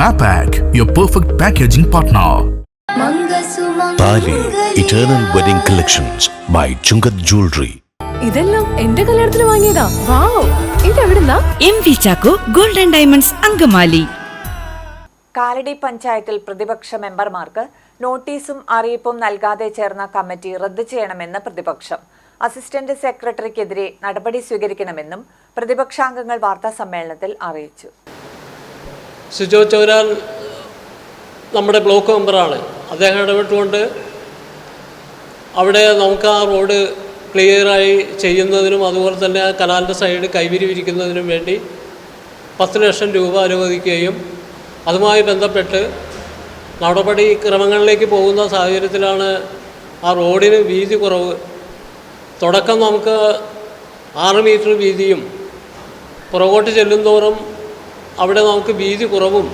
Mapac, your perfect packaging partner. Thali eternal wedding collections by Chungath jewellery ഇതെല്ലാം എന്റെ കല്യാണത്തിന് വാങ്ങിയതാ. Wow. ഇതെവിടുന്നാ? M V Chacko golden diamonds Angamaly. Kalady പഞ്ചായത്തിൽ പ്രതിപക്ഷ മെമ്പർമാർക്ക് നോട്ടീസും അറിയിപ്പും നൽകാതെ ചേർന്ന കമ്മിറ്റി റദ്ദു ചെയ്യണമെന്ന് പ്രതിപക്ഷം. അസിസ്റ്റന്റ് സെക്രട്ടറിക്കെതിരെ നടപടി സ്വീകരിക്കണമെന്നും പ്രതിപക്ഷാംഗങ്ങൾ വാർത്താ സമ്മേളനത്തിൽ അറിയിച്ചു. സിജോ ചൗരാൻ നമ്മുടെ ബ്ലോക്ക് മെമ്പറാണ്. അദ്ദേഹം ഇടപെട്ടുകൊണ്ട് അവിടെ നമുക്ക് ആ റോഡ് ക്ലിയറായി ചെയ്യുന്നതിനും അതുപോലെ തന്നെ ആ കനാലിന്റെ സൈഡ് കൈവിരി വിരിക്കുന്നതിനും വേണ്ടി പത്ത് ലക്ഷം രൂപ അനുവദിക്കുകയും അതുമായി ബന്ധപ്പെട്ട് നടപടി ക്രമങ്ങളിലേക്ക് പോകുന്ന സാഹചര്യത്തിലാണ് ആ റോഡിന് വീതി കുറവ്. തുടക്കം നമുക്ക് ആറ് മീറ്റർ വീതിയും പുറകോട്ട് ചെല്ലുന്തോറും അവിടെ നമുക്ക് വീതി കുറവും.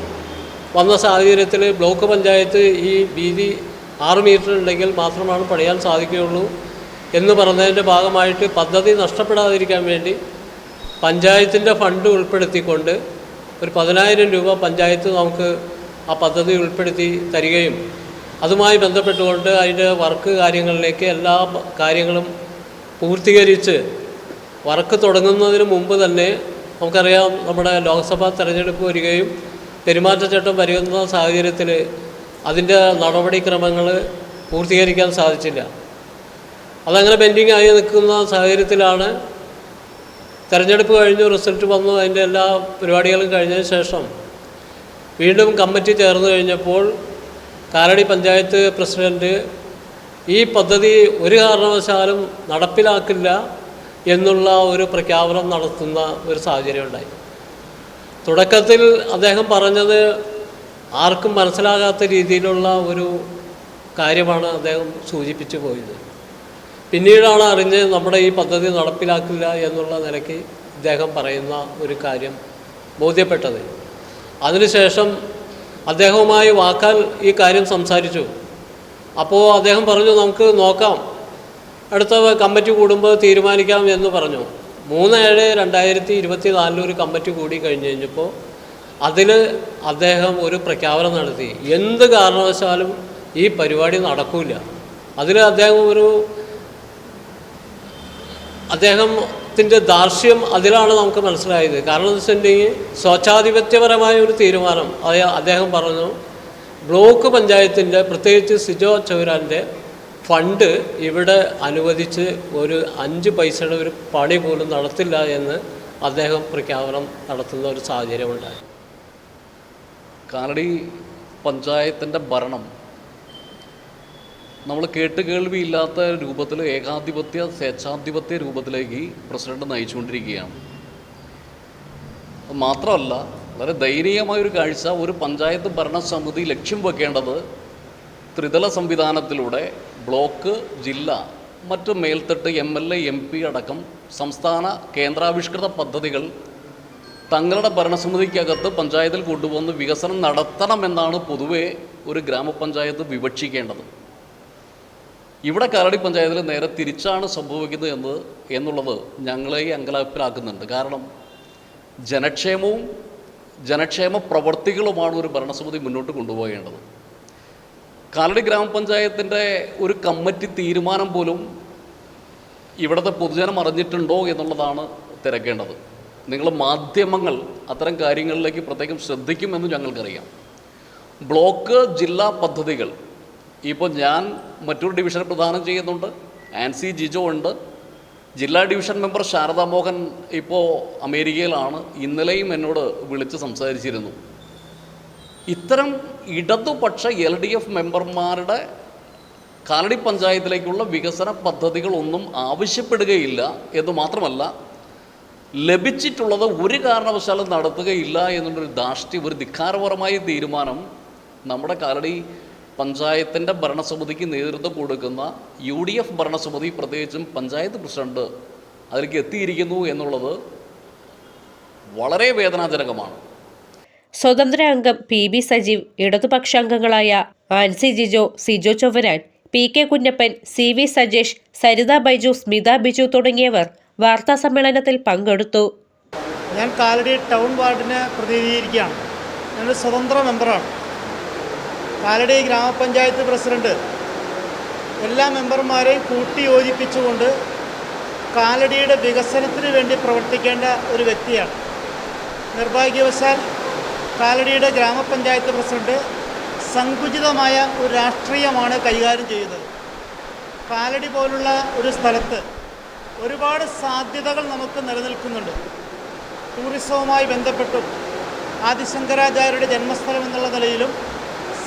വന്ന സാഹചര്യത്തിൽ ബ്ലോക്ക് പഞ്ചായത്ത് ഈ വീതി ആറ് മീറ്റർ ഉണ്ടെങ്കിൽ മാത്രമാണ് പണിയാൻ സാധിക്കുകയുള്ളൂ എന്ന് പറഞ്ഞതിന്റെ ഭാഗമായിട്ട് പദ്ധതി നഷ്ടപ്പെടാതിരിക്കാൻ വേണ്ടി പഞ്ചായത്തിന്റെ ഫണ്ട് ഉൾപ്പെടുത്തിക്കൊണ്ട് ഒരു പതിനായിരം രൂപ പഞ്ചായത്ത് നമുക്ക് ആ പദ്ധതി ഉൾപ്പെടുത്തി തരികയും അതുമായി ബന്ധപ്പെട്ടുകൊണ്ട് അതിന്റെ വർക്ക് കാര്യങ്ങളിലേക്ക് എല്ലാ കാര്യങ്ങളും പൂർത്തീകരിച്ച് വർക്ക് തുടങ്ങുന്നതിന് മുമ്പ് തന്നെ നമുക്കറിയാം നമ്മുടെ ലോക്സഭാ തെരഞ്ഞെടുപ്പ് വരികയും പെരുമാറ്റച്ചട്ടം വരുന്ന സാഹചര്യത്തിൽ അതിന്റെ നടപടിക്രമങ്ങൾ പൂർത്തീകരിക്കാൻ സാധിച്ചില്ല. അതങ്ങനെ പെൻഡിങ് ആയി നിൽക്കുന്ന സാഹചര്യത്തിലാണ് തെരഞ്ഞെടുപ്പ് കഴിഞ്ഞ് റിസൾട്ട് വന്നു അതിന്റെ എല്ലാ പരിപാടികളും കഴിഞ്ഞതിന് ശേഷം വീണ്ടും കമ്മിറ്റി ചേർന്ന് കഴിഞ്ഞപ്പോൾ കാലടി പഞ്ചായത്ത് പ്രസിഡന്റ് ഈ പദ്ധതി ഒരു കാരണവശാലും നടപ്പിലാക്കില്ല. എന്നുള്ള ഒരു പ്രഖ്യാപനം നടത്തുന്ന ഒരു സാഹചര്യം ഉണ്ടായി. തുടക്കത്തിൽ അദ്ദേഹം പറഞ്ഞത് ആർക്കും മനസ്സിലാകാത്ത രീതിയിലുള്ള ഒരു കാര്യമാണ് അദ്ദേഹം സൂചിപ്പിച്ചു പോയത്. പിന്നീടാണ് അറിഞ്ഞ് നമ്മുടെ ഈ പദ്ധതി നടപ്പിലാക്കില്ല എന്നുള്ള നിലയ്ക്ക് ഇദ്ദേഹം പറയുന്ന ഒരു കാര്യം ബോധ്യപ്പെട്ടത്. അതിനുശേഷം അദ്ദേഹവുമായി വാക്കാൽ ഈ കാര്യം സംസാരിച്ചു. അപ്പോൾ അദ്ദേഹം പറഞ്ഞു നമുക്ക് നോക്കാം അടുത്ത കമ്മിറ്റി കൂടുമ്പോൾ തീരുമാനിക്കാം എന്ന് പറഞ്ഞു. മൂന്ന് ഏഴ് രണ്ടായിരത്തി ഇരുപത്തി നാലിൽ ഒരു കമ്മിറ്റി കൂടി കഴിഞ്ഞ് കഴിഞ്ഞപ്പോൾ അതിൽ അദ്ദേഹം ഒരു പ്രഖ്യാപനം നടത്തി. എന്ത് കാരണവശാലും ഈ പരിപാടി നടക്കില്ല അതിൽ അദ്ദേഹം ഒരു അദ്ദേഹത്തിന്റെ ദാർഷ്യം അതിലാണ് നമുക്ക് മനസ്സിലായത്. കാരണം എന്ന് വെച്ചിട്ടുണ്ടെങ്കിൽ സ്വച്ഛാധിപത്യപരമായ ഒരു തീരുമാനം അദ്ദേഹം പറഞ്ഞു. ബ്ലോക്ക് പഞ്ചായത്തിന്റെ പ്രത്യേകിച്ച് സിജോ ചൗരാന്റെ ഫണ്ട് ഇവിടെ അനുവദിച്ച് ഒരു അഞ്ച് പൈസയുടെ ഒരു പണി പോലും നടത്തില്ല എന്ന് അദ്ദേഹം പ്രഖ്യാപനം നടത്തുന്ന ഒരു സാഹചര്യമുണ്ടായി കാലടി പഞ്ചായത്തിന്റെ ഭരണം നമ്മൾ കേട്ട് കേൾവിയില്ലാത്ത രൂപത്തിൽ ഏകാധിപത്യ സ്വേച്ഛാധിപത്യ രൂപത്തിലേക്ക് പ്രസിഡന്റ് നയിച്ചുകൊണ്ടിരിക്കുകയാണ്. മാത്രമല്ല വളരെ ദയനീയമായൊരു കാഴ്ച ഒരു പഞ്ചായത്ത് ഭരണസമിതി ലക്ഷ്യം വെക്കേണ്ടത് ത്രിതല സംവിധാനത്തിലൂടെ ബ്ലോക്ക് ജില്ല മറ്റ് മേൽത്തട്ട് M L A M P അടക്കം സംസ്ഥാന കേന്ദ്രാവിഷ്കൃത പദ്ധതികൾ തങ്ങളുടെ ഭരണസമിതിക്കകത്ത് പഞ്ചായത്തിൽ കൊണ്ടുവന്ന് വികസനം നടത്തണമെന്നാണ് പൊതുവെ ഒരു ഗ്രാമപഞ്ചായത്ത് വിവക്ഷിക്കേണ്ടത്. ഇവിടെ കരടി പഞ്ചായത്തിൽ നേരെ തിരിച്ചാണ് സംഭവിക്കുന്നത് എന്ന് എന്നുള്ളത് ഞങ്ങളെ അങ്കലാപ്പിലാക്കുന്നുണ്ട്. കാരണം ജനക്ഷേമവും ജനക്ഷേമ പ്രവർത്തികളുമാണ് ഒരു ഭരണസമിതി മുന്നോട്ട് കൊണ്ടുപോകേണ്ടത്. കാലടി ഗ്രാമപഞ്ചായത്തിന്റെ ഒരു കമ്മിറ്റി തീരുമാനം പോലും ഇവിടുത്തെ പൊതുജനം അറിഞ്ഞിട്ടുണ്ടോ എന്നുള്ളതാണ് തിരക്കേണ്ടത്. നിങ്ങൾ മാധ്യമങ്ങൾ അത്തരം കാര്യങ്ങളിലേക്ക് പ്രത്യേകം ശ്രദ്ധിക്കുമെന്ന് ഞങ്ങൾക്കറിയാം. ബ്ലോക്ക് ജില്ലാ പദ്ധതികൾ ഇപ്പോൾ ഞാൻ മറ്റൊരു ഡിവിഷൻ പ്രദാനം ചെയ്യുന്നുണ്ട് ആൻസി ജിജോ ഉണ്ട്. ജില്ലാ ഡിവിഷൻ മെമ്പർ ശാരദാ മോഹൻ ഇപ്പോൾ അമേരിക്കയിലാണ് ഇന്നലെയും എന്നോട് വിളിച്ച് സംസാരിച്ചിരുന്നു. ഇത്തരം ഇടതുപക്ഷ എൽ ഡി എഫ് മെമ്പർമാരുടെ കാലടി പഞ്ചായത്തിലേക്കുള്ള വികസന പദ്ധതികളൊന്നും ആവശ്യപ്പെടുകയില്ല എന്ന് മാത്രമല്ല ലഭിച്ചിട്ടുള്ളത് ഒരു കാരണവശാലും നടത്തുകയില്ല എന്നുള്ളൊരു ധാഷ്ട്യം ഒരു ധിക്കാരപരമായ തീരുമാനം നമ്മുടെ കാലടി പഞ്ചായത്തിന്റെ ഭരണസമിതിക്ക് നേതൃത്വം കൊടുക്കുന്ന യു ഡി എഫ് ഭരണസമിതി പ്രത്യേകിച്ചും പഞ്ചായത്ത് പ്രസിഡന്റ് അതിലേക്ക് എത്തിയിരിക്കുന്നു എന്നുള്ളത് വളരെ വേദനാജനകമാണ്. സ്വതന്ത്ര അംഗം പി ബി സജീവ് ഇടതുപക്ഷ അംഗങ്ങളായ Ancy Jijo Sijo Chovvaran P K Kunjappan C V Sajesh Saritha Baiju Smitha Biju തുടങ്ങിയവർ വാർത്താ സമ്മേളനത്തിൽ പങ്കെടുത്തു. ഞാൻ കാലടി ടൗൺ വാർഡിനെ പ്രതിനിധീകരിക്കുകയാണ്. ഞാനൊരു സ്വതന്ത്ര മെമ്പറാണ്. കാലടി ഗ്രാമപഞ്ചായത്ത് പ്രസിഡന്റ്. എല്ലാ മെമ്പർമാരെയും കൂട്ടി യോജിപ്പിച്ചുകൊണ്ട് കാലടിയുടെ വികസനത്തിന് വേണ്ടി പ്രവർത്തിക്കേണ്ട ഒരു വ്യക്തിയാണ്. നിർഭാഗ്യവശാൽ കാലടിയുടെ ഗ്രാമപഞ്ചായത്ത് പ്രസിഡന്റ് സങ്കുചിതമായ ഒരു രാഷ്ട്രീയമാണ് കൈകാര്യം ചെയ്യുന്നത്. കാലടി പോലുള്ള ഒരു സ്ഥലത്ത് ഒരുപാട് സാധ്യതകൾ നമുക്ക് നിലനിൽക്കുന്നുണ്ട്. ടൂറിസവുമായി ബന്ധപ്പെട്ടും ആദിശങ്കരാചാര്യരുടെ ജന്മസ്ഥലം എന്നുള്ള നിലയിലും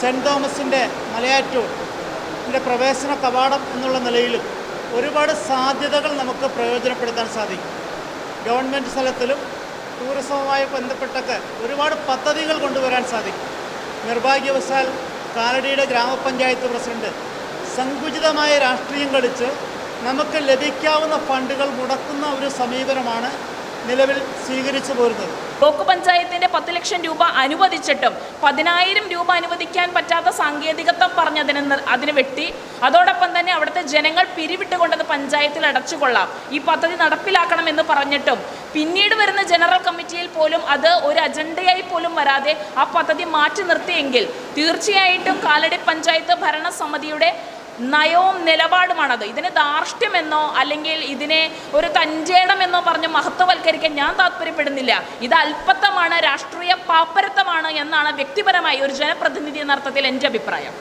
സെന്റ് തോമസിന്റെ മലയാറ്റൂർ പ്രവേശന കവാടം എന്നുള്ള നിലയിലും ഒരുപാട് സാധ്യതകൾ നമുക്ക് പ്രയോജനപ്പെടുത്താൻ സാധിക്കും. ഗവൺമെന്റ് സ്ഥലത്തിലും ടൂറിസവുമായി ബന്ധപ്പെട്ടൊക്കെ ഒരുപാട് പദ്ധതികൾ കൊണ്ടുവരാൻ സാധിക്കും. നിർഭാഗ്യവശാൽ കാലടിയുടെ ഗ്രാമപഞ്ചായത്ത് പ്രസിഡന്റ് സങ്കുചിതമായ രാഷ്ട്രീയം കളിച്ച് നമുക്ക് ലഭിക്കാവുന്ന ഫണ്ടുകൾ മുടക്കുന്ന ഒരു സമീപനമാണ് നിലവിൽ സ്വീകരിച്ചു പോരുന്നത്. ബ്ലോക്ക് പഞ്ചായത്തിന്റെ പത്ത് ലക്ഷം രൂപ അനുവദിച്ചിട്ടും പതിനായിരം രൂപ അനുവദിക്കാൻ പറ്റാത്ത സാങ്കേതികത്വം പറഞ്ഞതിന് അതിനെ വെട്ടി. അതോടൊപ്പം തന്നെ അവിടുത്തെ ജനങ്ങൾ പിരിവിട്ടുകൊണ്ടത് പഞ്ചായത്തിൽ അടച്ചുകൊള്ളാം. ഈ പദ്ധതി നടപ്പിലാക്കണമെന്ന് പറഞ്ഞിട്ടും പിന്നീട് വരുന്ന ജനറൽ കമ്മിറ്റിയിൽ പോലും അത് ഒരു അജണ്ടയായി പോലും വരാതെ ആ പദ്ധതി മാറ്റി നിർത്തിയെങ്കിൽ തീർച്ചയായിട്ടും കാലടി പഞ്ചായത്ത് ഭരണസമിതിയുടെ നയവും നിലപാടുമാണത്. ഇതിന് ധാർഷ്ട്യമെന്നോ അല്ലെങ്കിൽ ഇതിനെ ഒരു തഞ്ചേടമെന്നോ പറഞ്ഞ് മഹത്വവൽക്കരിക്കാൻ ഞാൻ താല്പര്യപ്പെടുന്നില്ല ഇത് അല്പത്തമാണ് രാഷ്ട്രീയ പാപ്പരത്തമാണ് എന്നാണ് വ്യക്തിപരമായി ഒരു ജനപ്രതിനിധി എന്ന അർത്ഥത്തിൽ എന്റെ അഭിപ്രായം.